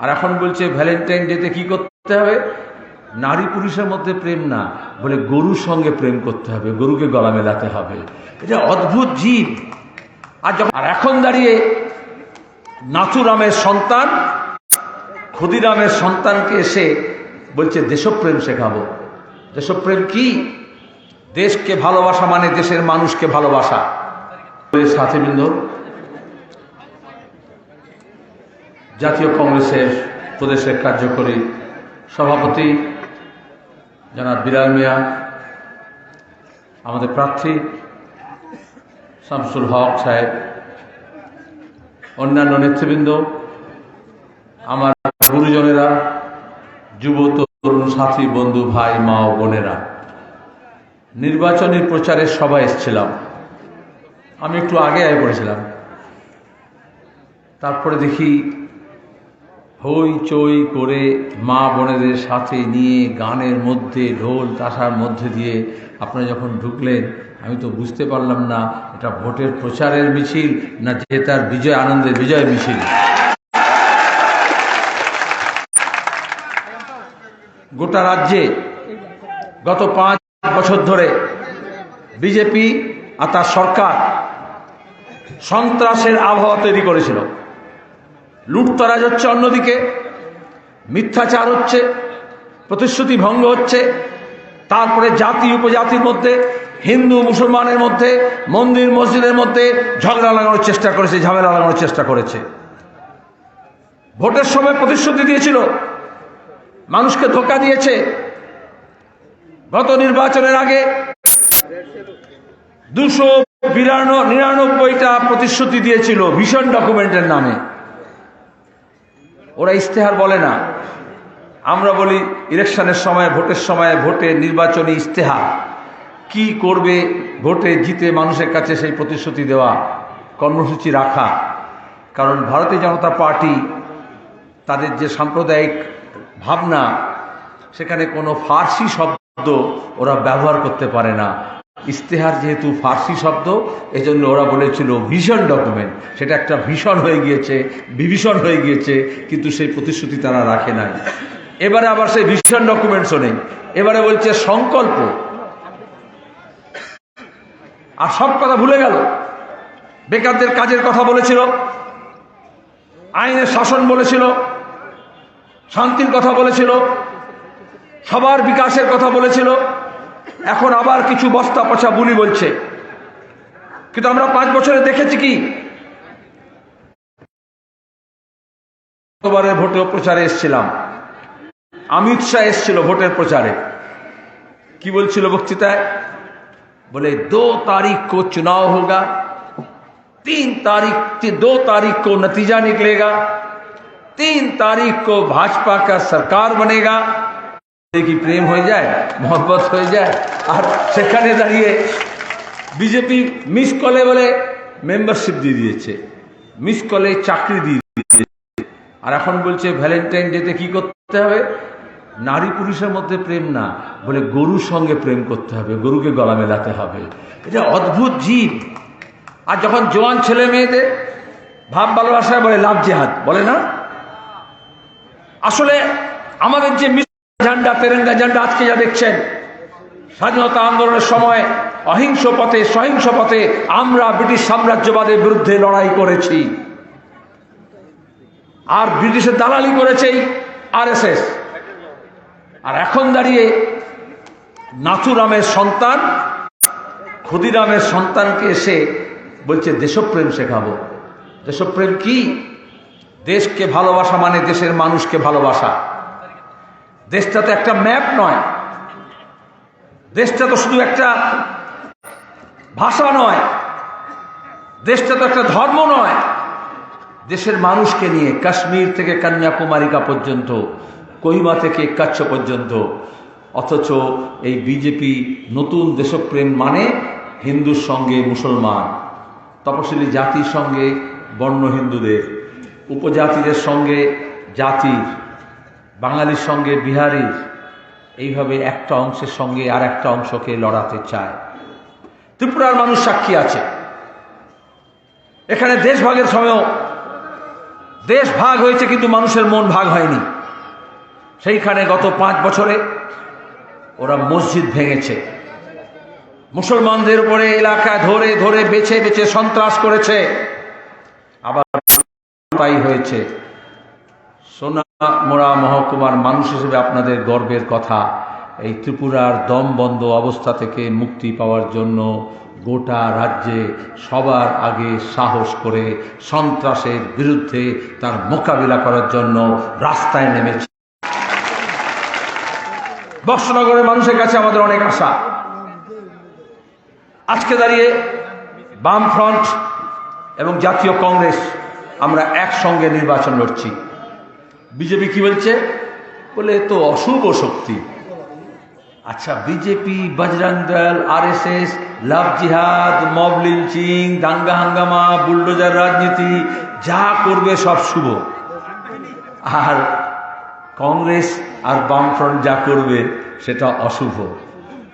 আর এখন বলছে ভ্যালেন্টাইন ডেতে কি করতে হবে? নারী পুরুষের মধ্যে প্রেম না, বলে গরুর সঙ্গে প্রেম করতে হবে, গরুকে গলা মেলাতে হবে। এটা অদ্ভুত জীব। আর যখন আর এখন দাঁড়িয়ে নাথুরামের সন্তান, ক্ষুদিরামের সন্তানকে এসে বলছে, দেশপ্রেম শেখাবো। দেশপ্রেম কি? দেশকে ভালোবাসা মানে দেশের মানুষকে ভালোবাসা। সাথীবৃন্দ জাতীয় কংগ্রেসের প্রদেশের কার্যকরী সভাপতি জনাব বিলাল মিয়া, আমাদের প্রার্থী শামসুল হক সাহেব, অন্যান্য নেতৃবৃন্দ, আমার গুরুজনেরা, যুব, তরুণ, সাথী, বন্ধু, ভাই, মা ও বোনেরা। নির্বাচনী প্রচারের সবাই এসেছিলাম। আমি একটু আগে আয় পড়েছিলাম। তারপরে দেখি হই চই করে মা বোনেদের সাথে নিয়ে গানের মধ্যে, ঢোল তাসার মধ্যে দিয়ে আপনারা যখন ঢুকলেন, আমি তো বুঝতে পারলাম না এটা ভোটের প্রচারের মিছিল না যে তার বিজয় আনন্দের বিজয় মিছিল। গোটা রাজ্যে গত পাঁচ বছর ধরে বিজেপি আর তার সরকার সন্ত্রাসের আবহাওয়া তৈরি করেছিল। লুটতরাজ হচ্ছে অন্যদিকে, মিথ্যাচার হচ্ছে, প্রতিশ্রুতি ভঙ্গ হচ্ছে, তারপরে জাতি উপজাতির মধ্যে, হিন্দু মুসলমানের মধ্যে, মন্দির মসজিদের মধ্যে ঝগড়া লাগানোর চেষ্টা করেছে, ঝামেলা লাগানোর চেষ্টা করেছে। ভোটের সময় প্রতিশ্রুতি দিয়েছিল, মানুষকে ধোকা দিয়েছে। গত নির্বাচনের আগে দুশো বিরানো, নিরানব্বইটা প্রতিশ্রুতি দিয়েছিল ভীষণ ডকুমেন্টের নামে। ওরা ইস্তেহার বলে না। আমরা বলি ইলেকশনের সময়, ভোটের সময় ভোটে নির্বাচনী ইস্তেহার কি করবে ভোটে জিতে মানুষের কাছে সেই প্রতিশ্রুতি দেওয়া, কর্মসূচি রাখা। কারণ ভারতীয় জনতা পার্টি, তাদের যে সাম্প্রদায়িক ভাবনা, সেখানে কোনো ফার্সি শব্দ ওরা ব্যবহার করতে পারে না। ইস্তেহার যেহেতু ফার্সি শব্দ, এজন্য ওরা বলেছিল ভীষণ ডকুমেন্ট সেটা একটা ভীষণ হয়ে গিয়েছে, বিভীষণ হয়ে গিয়েছে, কিন্তু সেই প্রতিশ্রুতি তারা রাখে নাই। এবারে আবার সেই ভীষণ ডকুমেন্টসও নেই। এবারে বলছে সংকল্প। আর সব কথা ভুলে গেল। বেকারদের কাজের কথা বলেছিল। আইনের শাসন বলেছিল। শান্তির কথা বলেছিল। সবার বিকাশের কথা বলেছিল। এখন আবার কিছু বস্তা পচা বুলি বলছে কিন্তু আমরা পাঁচ বছরে দেখেছি কি গতবারে ভোটের প্রচারে এসছিলাম অমিত শাহ এসছিল ভোটের প্রচারে কি বলছিল বক্তৃতায় बोले दो तारीख को चुनाव होगा तीन तारीख दो तारीख को नतीजा निकलेगा तीन तारीख को भाजपा का सरकार बनेगा কি প্রেম হয়ে যায়, মহব্বত হয়ে যায়? আর সেখানে দাঁড়িয়ে বিজেপি মিস কলে বলে মেম্বারশিপ দিয়ে দিয়েছে, মিস কলে চাকরি দিয়ে দিয়েছে। আর এখন বলছে ভ্যালেন্টাইন ডেতে কি করতে হবে? নারী পুরুষের মধ্যে প্রেম না, বলে গরুর সঙ্গে প্রেম করতে হবে, গরুকে গলা মেলাতে হবে। এটা অদ্ভুত জীব। আর যখন জোয়ান ছেলে মেয়েদের ভাব ভালোবাসায় বলে, লাভ জেহাদ বলে না? আসলে আমাদের যে ঝান্ডা তেরেঙ্গা ঝান্ডা আজকে যা দেখছেন, স্বাধীনতা আন্দোলনের সময় অহিংস পথে, সহিংস পথে আমরা ব্রিটিশ সাম্রাজ্যবাদের বিরুদ্ধে লড়াই করেছি। আর ব্রিটিশের দালালি করেছে আর আর এখন দাঁড়িয়ে নাথুরামের সন্তান, ক্ষুদিরামের সন্তানকে এসে বলছে, দেশপ্রেম শেখাবো। দেশপ্রেম কি? দেশকে ভালোবাসা মানে দেশের মানুষকে ভালোবাসা। দেশটা তো একটা ম্যাপ নয়। দেশটা তো শুধু একটা ভাষা নয়। দেশটা তো একটা ধর্ম নয়। দেশের মানুষকে নিয়ে কাশ্মীর থেকে কন্যাকুমারিকা পর্যন্ত কহিমা থেকে কাচ্ছ পর্যন্ত, অথচ এই বিজেপি নতুন দেশপ্রেম মানে হিন্দুর সঙ্গে মুসলমান, তপশিলি জাতির সঙ্গে বর্ণ হিন্দুদের, উপজাতিদের সঙ্গে জাতির বাঙালির সঙ্গে বিহারির, এইভাবে একটা অংশের সঙ্গে আর একটা অংশকে লড়াতে চায়। ত্রিপুরার মানুষ সাক্ষী আছে। এখানে দেশভাগের সময়ও দেশ ভাগ হয়েছে কিন্তু মানুষের মন ভাগ হয়নি। সেইখানে গত পাঁচ বছরে ওরা মসজিদ ভেঙেছে। মুসলমানদের উপরে এলাকায় ধরে ধরে বেছে বেছে সন্ত্রাস করেছে। আবার তাই হয়েছে। সোনামোড়া মহকুমার মানুষ হিসেবে আপনাদের গর্বের কথা, এই ত্রিপুরার দম বন্ধ অবস্থা থেকে মুক্তি পাওয়ার জন্য গোটা রাজ্যে সবার আগে সাহস করে সন্ত্রাসের বিরুদ্ধে তার মোকাবিলা করার জন্য রাস্তায় নেমেছে। বক্সনগরের মানুষের কাছে আমাদের অনেক আশা। আজকে দাঁড়িয়ে বামফ্রন্ট এবং জাতীয় কংগ্রেস আমরা একসঙ্গে নির্বাচন লড়ছি। বিজেপি কি বলছে? বলে তো অশুভ শক্তি। আচ্ছা বিজেপি, বজরং দল আর এস এস লাভ জিহাদ, মব লিঞ্চিং, দাঙ্গা হাঙ্গামা, বুলডোজার রাজনীতি, যা করবে সব শুভ। আর কংগ্রেস আর বামফ্রন্ট যা করবে, সেটা অশুভ।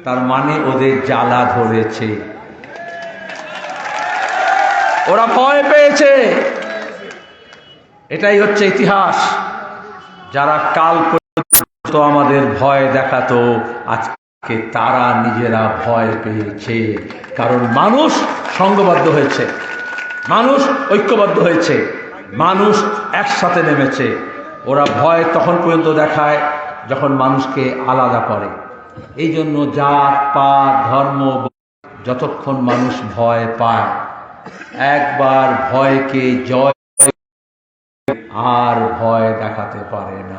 তার মানে ওদের জ্বালা ধরেছে। ওরা ভয় পেয়েছে। এটাই হচ্ছে ইতিহাস। যারা কাল পর্যন্ত আমাদের ভয় দেখাতো, আজকে তারা নিজেরা ভয় পেয়েছে। কারণ মানুষ সঙ্গবদ্ধ হয়েছে। মানুষ ঐক্যবদ্ধ হয়েছে। মানুষ একসাথে নেমেছে। ওরা ভয় তখন পর্যন্ত দেখায় যখন মানুষকে আলাদা করে। এই জন্য জাত, পাত, ধর্ম, যতক্ষণ মানুষ ভয় পায়, একবার ভয়কে জয় আর ভয় দেখাতে পারে না।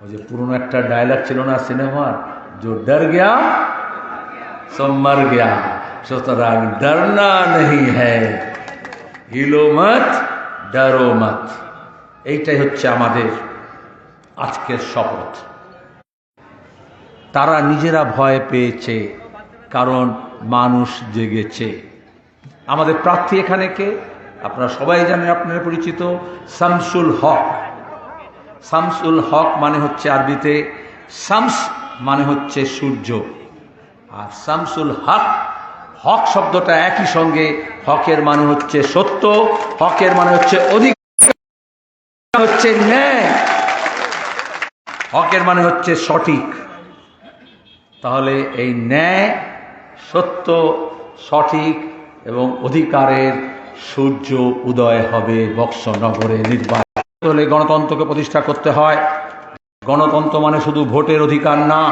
ওই যে পুরনো একটা ডায়লগ ছিল না সিনেমার? জো ডর গিয়া সম্মার গিয়া, সুতরাং ডরনা নেই হ্যায় হিলো মত, ডরো মত। এইটাই হচ্ছে আমাদের আজকের শপথ। তারা নিজেরা ভয় পেয়েছে, কারণ মানুষ জেগেছে। আমাদের প্রার্থী এখানে কে? আপনারা সবাই জানেন, আপনারা পরিচিত, শামসুল হক। শামসুল হক মানে হচ্ছে আরবিতে, শামস মানে হচ্ছে সূর্য। আর শামসুল হক হক শব্দটা একই সঙ্গে, হকের মানে হচ্ছে সত্য, হকের মানে হচ্ছে অধিক, হচ্ছে ন্যায়। হকের মানে হচ্ছে সঠিক। তাহলে এই ন্যায়, সত্য, সঠিক এবং অধিকারের সূর্য উদয় হবে বক্স নগরে নির্বাচন। হলে গণতন্ত্রকে প্রতিষ্ঠা করতে হয়। গণতন্ত্র মানে শুধু ভোটের অধিকার না,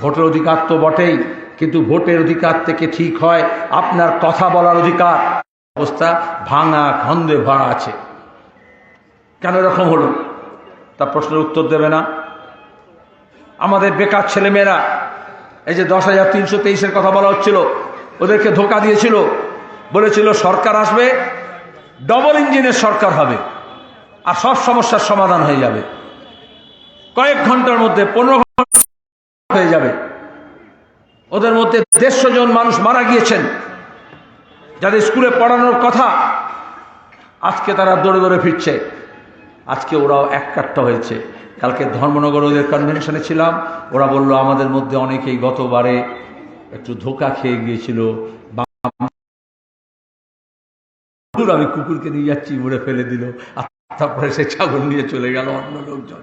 ভোটের অধিকার তো বটেই, কিন্তু ভোটের অধিকার থেকে ঠিক হয় আপনার কথা বলার অধিকার। অবস্থা ভাঙা, খন্দে ভরা আছে। কেন এরকম হলো? তা প্রশ্নের উত্তর দেবে না। আমাদের বেকার ছেলেমেয়েরা, এই যে দশ হাজার তিনশো তেইশের কথা বলা হচ্ছিল, ওদেরকে ধোকা দিয়েছিল। বলেছিল, সরকার আসবে ডবল ইঞ্জিনের সরকার হবে, আর সব সমস্যার সমাধান হয়ে যাবে। কয়েক ঘণ্টার মধ্যে, পনেরো ঘণ্টা হয়ে যাবে। ওদের মধ্যে দেড়শো জন মানুষ মারা গিয়েছেন। যাদের স্কুলে পড়ানোর কথা, আজকে তারা দৌড়ে দৌড়ে ফিরছে। আজকে ওরাও এক কাট্টা হয়েছে। কালকে ধর্মনগর ওদের কনভেনশনে ছিলাম। ওরা বলল, আমাদের মধ্যে অনেকেই গতবারে একটু ধোকা খেয়ে গিয়েছিল। কুকুর, আমি কুকুরকে নিয়ে যাচ্ছি, উড়ে ফেলে দিল। আর তারপরে সে ছাগল নিয়ে চলে গেল অন্য লোকজন।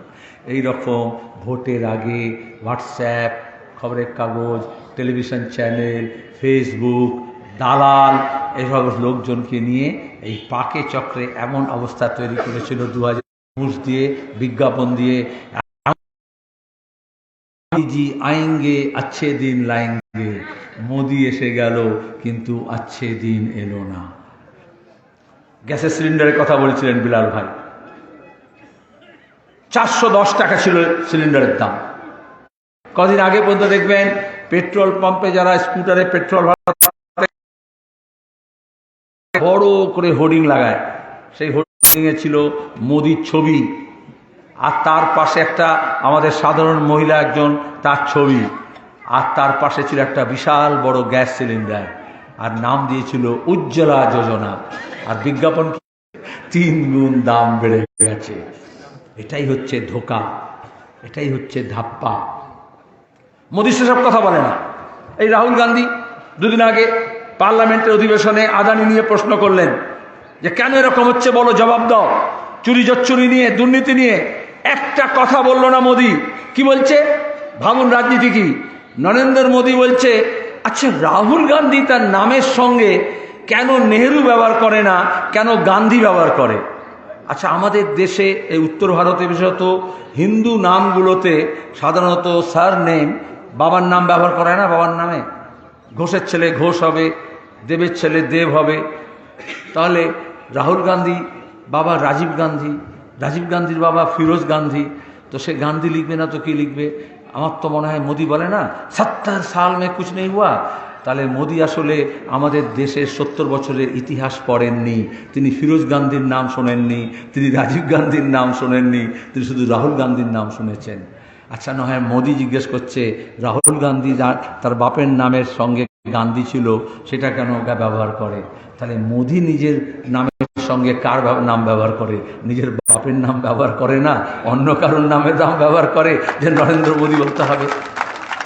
এই রকম ভোটের আগে হোয়াটসঅ্যাপ, খবরের কাগজ, টেলিভিশন চ্যানেল, ফেসবুক, দালাল, এসব লোকজনকে নিয়ে এই পাকে চক্রে এমন অবস্থা তৈরি করেছিল দু হাজার দিয়ে, বিজ্ঞাপন দিয়ে। জি আইঙ্গে আচ্ছে দিন লাইঙ্গে মোদি এসে গেল, কিন্তু আচ্ছে দিন এলো না। গ্যাসের সিলিন্ডারের কথা বলেছিলেন বিলাল ভাই। চারশো দশ টাকা ছিল সিলিন্ডারের দাম। কদিন আগে পর্যন্ত দেখবেন পেট্রোল পাম্পে যারা স্কুটারে পেট্রোল বড় করে হোর্ডিং লাগায়। সেই হোর্ডিংয়ে ছিল মোদির ছবি। আর তার পাশে একটা আমাদের সাধারণ মহিলা একজন তার ছবি। আর তার পাশে ছিল একটা বিশাল বড় গ্যাস সিলিন্ডার। আর নাম দিয়েছিল উজ্জ্বলা যোজনা। আর বিজ্ঞাপন তিন গুণ দাম বেড়ে গেছে। এটাই হচ্ছে ধোকা। এটাই হচ্ছে ধাপ্পা। মোদী সেসব কথা বলে না। এই রাহুল গান্ধী দুদিন আগে পার্লামেন্টের অধিবেশনে আদানি নিয়ে প্রশ্ন করলেন যে, কেন এরকম হচ্ছে বলো জবাব দাও। চুরি জচ্চুরি নিয়ে, দুর্নীতি নিয়ে একটা কথা বলল না মোদী। কি বলছে? ভাবুন রাজনীতি কি? নরেন্দ্র মোদী বলছে আচ্ছা রাহুল গান্ধী তার নামের সঙ্গে কেন নেহেরু ব্যবহার করে না, কেন গান্ধী ব্যবহার করে? আচ্ছা আমাদের দেশে এই উত্তর ভারতে বিশেষত হিন্দু নামগুলোতে সাধারণত সার নেম, বাবার নাম ব্যবহার করে না বাবার নামে? ঘোষের ছেলে ঘোষ হবে, দেবের ছেলে দেব হবে। তাহলে রাহুল গান্ধী বাবা রাজীব গান্ধী, রাজীব গান্ধীর বাবা ফিরোজ গান্ধী, তো সে গান্ধী লিখবে না তো কি লিখবে? আমার তো মনে হয় মোদি বলে না, সত্তর সাল মে কুছ নেই হুয়া। তাহলে মোদি আসলে আমাদের দেশের সত্তর বছরের ইতিহাস পড়েননি, তিনি ফিরোজ গান্ধীর নাম শোনেননি, তিনি রাজীব গান্ধীর নাম শোনেননি, তিনি শুধু রাহুল গান্ধীর নাম শুনেছেন। আচ্ছা নয় মোদি জিজ্ঞেস করছে, রাহুল গান্ধী তার বাপের নামের সঙ্গে গান্ধী ছিল, সেটা কেন ওকে ব্যবহার করে? তাহলে মোদি নিজের নামের সঙ্গে কার নাম ব্যবহার করে? নিজের বাপের নাম ব্যবহার করে না? অন্য কারোর নামের নাম ব্যবহার করে? যে নরেন্দ্র মোদী বলতে হবে।